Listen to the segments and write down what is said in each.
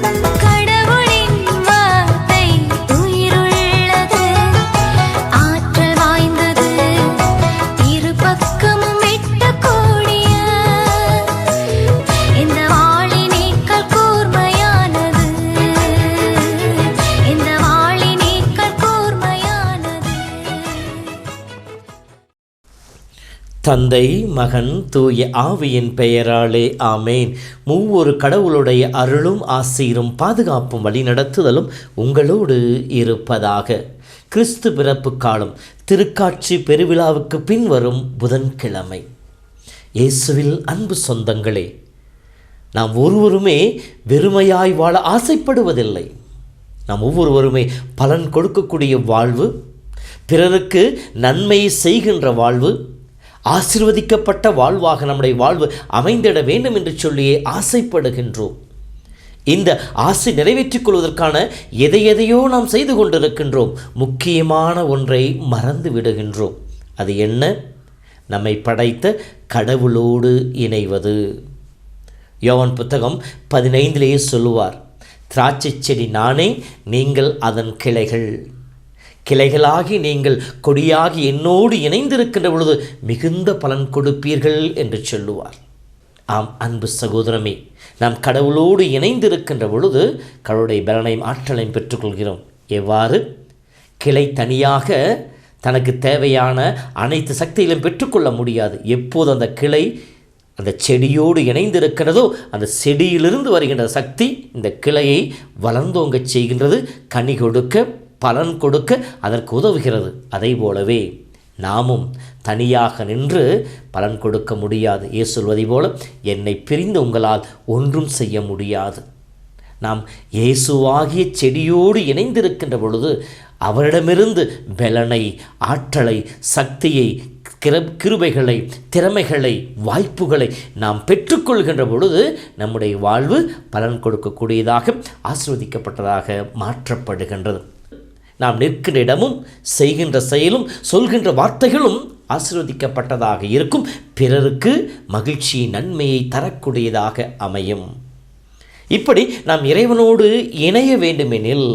Bye. தந்தை மகன் தூய ஆவியின் பெயராலே ஆமேன். மூவொரு கடவுளுடைய அருளும் ஆசீரும் பாதுகாப்பும் வழிநடத்துதலும் உங்களோடு இருப்பதாக. கிறிஸ்து பிறப்பு காலம் திருக்காட்சி பெருவிழாவுக்கு பின்வரும் புதன்கிழமை. இயேசுவில் அன்பு சொந்தங்களே நாம் ஒருவருமே வெறுமையாய் வாழ ஆசைப்படுவதில்லை. நாம் ஒவ்வொருவருமே பலன் கொடுக்கக்கூடிய வாழ்வு பிறருக்கு நன்மையை செய்கின்ற வாழ்வு ஆசிர்வதிக்கப்பட்ட வாழ்வாக நம்முடைய வாழ்வு அமைந்திட வேண்டும் என்று சொல்லியே ஆசைப்படுகின்றோம். இந்த ஆசை நிறைவேற்றிக் கொள்வதற்கான எதை எதையோ நாம் செய்து கொண்டிருக்கின்றோம். முக்கியமான ஒன்றை மறந்து விடுகின்றோம். அது என்ன? நம்மை படைத்த கடவுளோடு இணைவது. யோவான் புத்தகம் பதினைந்திலேயே சொல்லுவார் திராட்சை செடி நானே நீங்கள் அதன் கிளைகள். கிளைகளாகி நீங்கள் கொடியாகி என்னோடு இணைந்திருக்கின்ற பொழுது மிகுந்த பலன் கொடுப்பீர்கள் என்று சொல்லுவார். ஆம் அன்பு சகோதரமே நாம் கடவுளோடு இணைந்திருக்கின்ற பொழுது கடவுளுடைய பலனையும் ஆற்றலையும் பெற்றுக்கொள்கிறோம். எவ்வாறு? கிளை தனியாக தனக்கு தேவையான அனைத்து சக்தியிலும் பெற்றுக்கொள்ள முடியாது. எப்போது அந்த கிளை அந்த செடியோடு இணைந்திருக்கிறதோ அந்த செடியிலிருந்து வருகின்ற சக்தி இந்த கிளையை வளர்ந்தோங்கச் செய்கின்றது. கனி கொடுக்க பலன் கொடுக்க அதற்கு உதவுகிறது. அதை போலவே நாமும் தனியாக நின்று பலன் கொடுக்க முடியாது. ஏ சொல்வதை போல என்னை பிரிந்து உங்களால் ஒன்றும் செய்ய முடியாது. நாம் இயேசுவாகிய செடியோடு இணைந்திருக்கின்ற பொழுது அவரிடமிருந்து பலனை ஆற்றலை சக்தியை கிர கிருபைகளை திறமைகளை வாய்ப்புகளை நாம் பெற்றுக்கொள்கின்ற பொழுது நம்முடைய வாழ்வு பலன் கொடுக்கக்கூடியதாக ஆசிர்வதிக்கப்பட்டதாக மாற்றப்படுகின்றது. நாம் நிற்கின்ற இடமும் செய்கின்ற செயலும் சொல்கின்ற வார்த்தைகளும் ஆசீர்வதிக்கப்பட்டதாக இருக்கும். பிறருக்கு மகிழ்ச்சி நன்மையை தரக்கூடியதாக அமையும். இப்படி நாம் இறைவனோடு இணைய வேண்டுமெனில்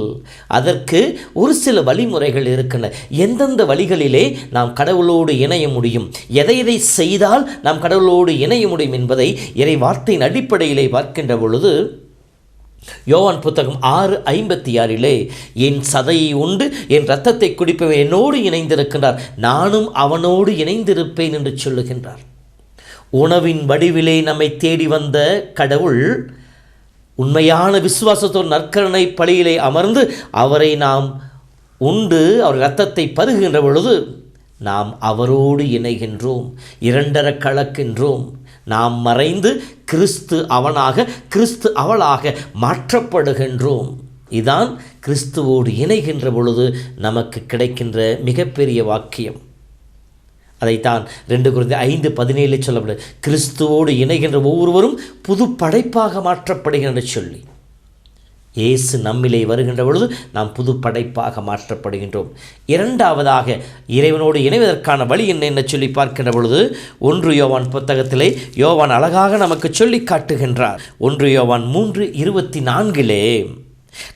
அதற்கு ஒரு சில வழிமுறைகள் இருக்கின்றன எந்தெந்த வழிகளிலே நாம் கடவுளோடு இணைய முடியும்? எதை எதை செய்தால் நாம் கடவுளோடு இணைய முடியும் என்பதை இறை வார்த்தையின் அடிப்படையிலே பார்க்கின்ற பொழுது யோவான் புத்தகம் ஆறு ஐம்பத்தி ஆறிலே என் சதையை உண்டு என் ரத்தத்தை குடிப்பவன் என்னோடு இணைந்திருக்கின்றார். நானும் அவனோடு இணைந்திருப்பேன் என்று சொல்லுகின்றார். உணவின் வடிவிலே நம்மை தேடி வந்த கடவுள் உண்மையான விசுவாசத்தோடு நற்கரணை பழியிலே அமர்ந்து அவரை நாம் உண்டு அவர் இரத்தத்தை பருகின்ற பொழுது நாம் அவரோடு இணைகின்றோம் இரண்டர கலக்கின்றோம். நாம் மறைந்து கிறிஸ்து அவனாக கிறிஸ்து அவளாக மாற்றப்படுகின்றோம். இதான் கிறிஸ்துவோடு இணைகின்ற பொழுது நமக்கு கிடைக்கின்ற மிகப்பெரிய வாக்கியம். அதைத்தான் ரெண்டு குறைந்த ஐந்து பதினேழு சொல்லப்படுது கிறிஸ்துவோடு இணைகின்ற ஒவ்வொருவரும் புது படைப்பாக மாற்றப்படுகின்ற சொல்லி. இயேசு நம்மிலே வருகின்ற பொழுது நாம் புது படைப்பாக மாற்றப்படுகின்றோம். இரண்டாவதாக இறைவனோடு இணைவதற்கான வழி என்ன என்ன சொல்லி பார்க்கின்ற பொழுது ஒன்று யோவான் புத்தகத்திலே யோவான் அழகாக நமக்கு சொல்லி காட்டுகின்றார். ஒன்று யோவான் மூன்று இருபத்தி நான்கிலே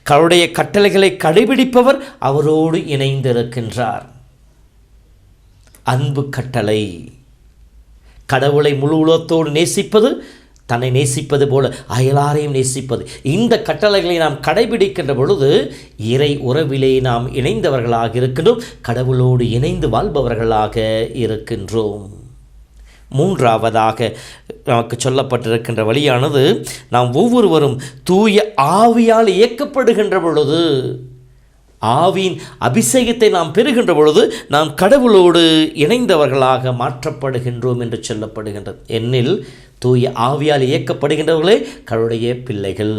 கருடைய கட்டளைகளை கடைபிடிப்பவர் அவரோடு இணைந்திருக்கின்றார். அன்பு கட்டளை. கடவுளை முழு உலகத்தோடு நேசிப்பது தன்னை நேசிப்பது போல அயலாரையும் நேசிப்பது. இந்த கட்டளைகளை நாம் கடைபிடிக்கின்ற பொழுது இறை உறவிலே நாம் இணைந்தவர்களாக இருக்கின்றோம் கடவுளோடு இணைந்து வாழ்பவர்களாக இருக்கின்றோம். மூன்றாவதாக நமக்கு சொல்லப்பட்டிருக்கின்ற வழியானது நாம் ஒவ்வொருவரும் தூய ஆவியால் இயக்கப்படுகின்ற பொழுது ஆவியின் அபிஷேகத்தை நாம் பெறுகின்ற பொழுது நாம் கடவுளோடு இணைந்தவர்களாக மாற்றப்படுகின்றோம் என்று சொல்லப்படுகின்றது. என்னில் தூய ஆவியால் இயக்கப்படுகின்றவர்களே கடவுளுடைய பிள்ளைகள்.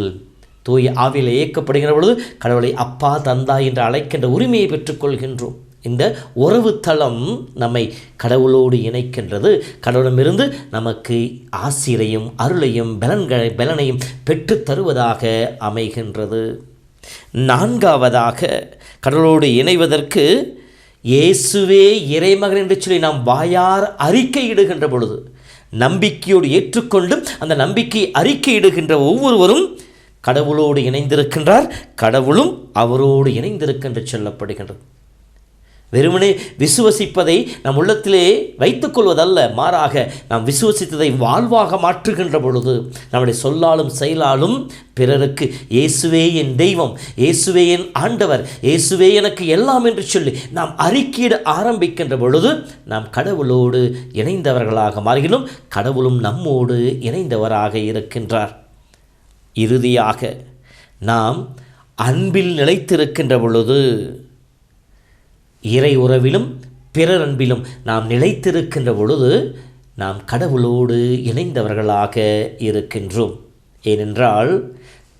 தூய ஆவியில் இயக்கப்படுகின்ற பொழுது கடவுளை அப்பா தந்தா என்று அழைக்கின்ற உரிமையை பெற்றுக்கொள்கின்றோம். இந்த உறவு தளம் நம்மை கடவுளோடு இணைக்கின்றது. கடவுளமிருந்து நமக்கு ஆசிரையும் அருளையும் பலன்களை பலனையும் பெற்று தருவதாக அமைகின்றது. நான்காவதாக கடவுளோடு இணைவதற்கு இயேசுவே இறைமகன் என்று சொல்லி நாம் வாயார் அறிக்கையிடுகின்ற பொழுது நம்பிக்கையோடு ஏற்றுக்கொண்டு அந்த நம்பிக்கையை அறிக்கையிடுகின்ற ஒவ்வொருவரும் கடவுளோடு இணைந்திருக்கின்றார். கடவுளும் அவரோடு இணைந்திருக்கின்ற சொல்லப்படுகின்றது. வெறுமனே விசுவசிப்பதை நம் உள்ளத்திலே வைத்துக்கொள்வதல்ல மாறாக நாம் விசுவசித்ததை வாழ்வாக மாற்றுகின்ற பொழுது நம்முடைய சொல்லாலும் செயலாலும் பிறருக்கு இயேசுவே என் தெய்வம் இயேசுவே என் ஆண்டவர் இயேசுவே எனக்கு எல்லாம் என்று சொல்லி நாம் அறிக்கையிட ஆரம்பிக்கின்ற பொழுது நாம் கடவுளோடு இணைந்தவர்களாக மாறுகிறோம் கடவுளும் நம்மோடு இணைந்தவராக இருக்கின்றார். இறுதியாக நாம் அன்பில் நிலைத்திருக்கின்ற பொழுது இறை உறவிலும் பிறர் அன்பிலும் நாம் நிலைத்திருக்கின்ற பொழுது நாம் கடவுளோடு இணைந்தவர்களாக இருக்கின்றோம். ஏனென்றால்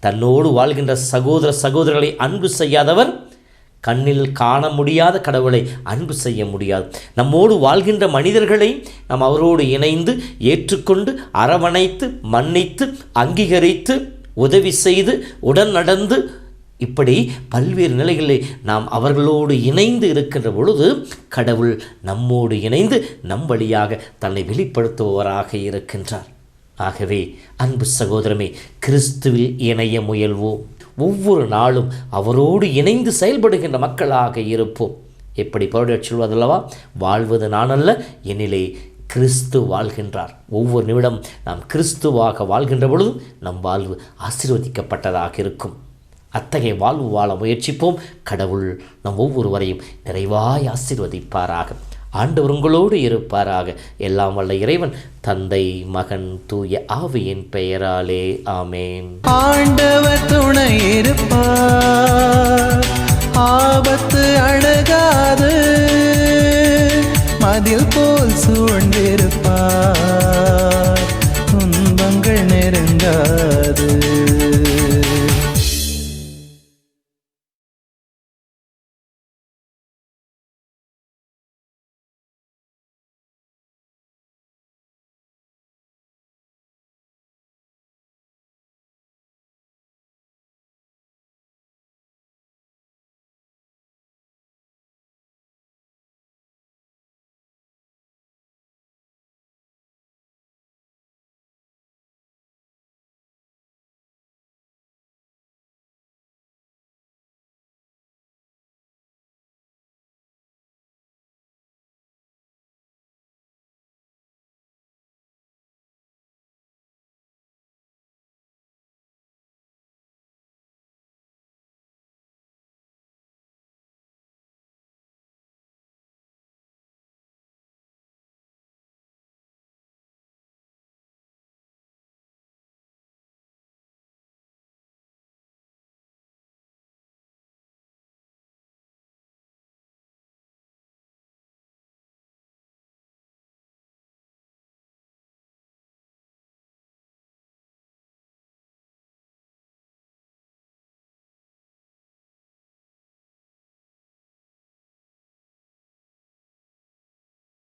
தன்னோடு வாழ்கின்ற சகோதர சகோதரர்களை அன்பு செய்யாதவர் கண்ணில் காண முடியாத கடவுளை அன்பு செய்ய முடியாது. நம்மோடு வாழ்கின்ற மனிதர்களை நாம் அவரோடு இணைந்து ஏற்றுக்கொண்டு அரவணைத்து மன்னித்து அங்கீகரித்து உதவி செய்து உடன் நடந்து இப்படி பல்வேறு நிலைகளில் நாம் அவர்களோடு இணைந்து இருக்கின்ற பொழுது கடவுள் நம்மோடு இணைந்து நம் வழியாக தன்னை வெளிப்படுத்துபவராக இருக்கின்றார். ஆகவே அன்பு சகோதரமே கிறிஸ்துவில் இணைய முயல்வோம். ஒவ்வொரு நாளும் அவரோடு இணைந்து செயல்படுகின்ற மக்களாக இருப்போம். எப்படி பருடைய சொல்வதல்லவா வாழ்வது நானல்ல எனிலே கிறிஸ்து வாழ்கின்றார். ஒவ்வொரு நிமிடம் நாம் கிறிஸ்துவாக வாழ்கின்ற பொழுது நம் வாழ்வு ஆசீர்வதிக்கப்பட்டதாக இருக்கும். அத்தகைய வாழ்வு வாழ முயற்சிப்போம். கடவுள் நம் ஒவ்வொருவரையும் நிறைவாய் ஆசிர்வதிப்பாராக. ஆண்டவருங்களோடு இருப்பாராக. எல்லாம் வல்ல இறைவன் தந்தை மகன் தூய ஆவியின் பெயராலே. ஆமேன். ஆண்டவர் துணை இருப்பார். ஆபத்து அழகாது மதில் போல் சூழ்ந்திருப்பார். துன்பங்கள் நெருங்காது.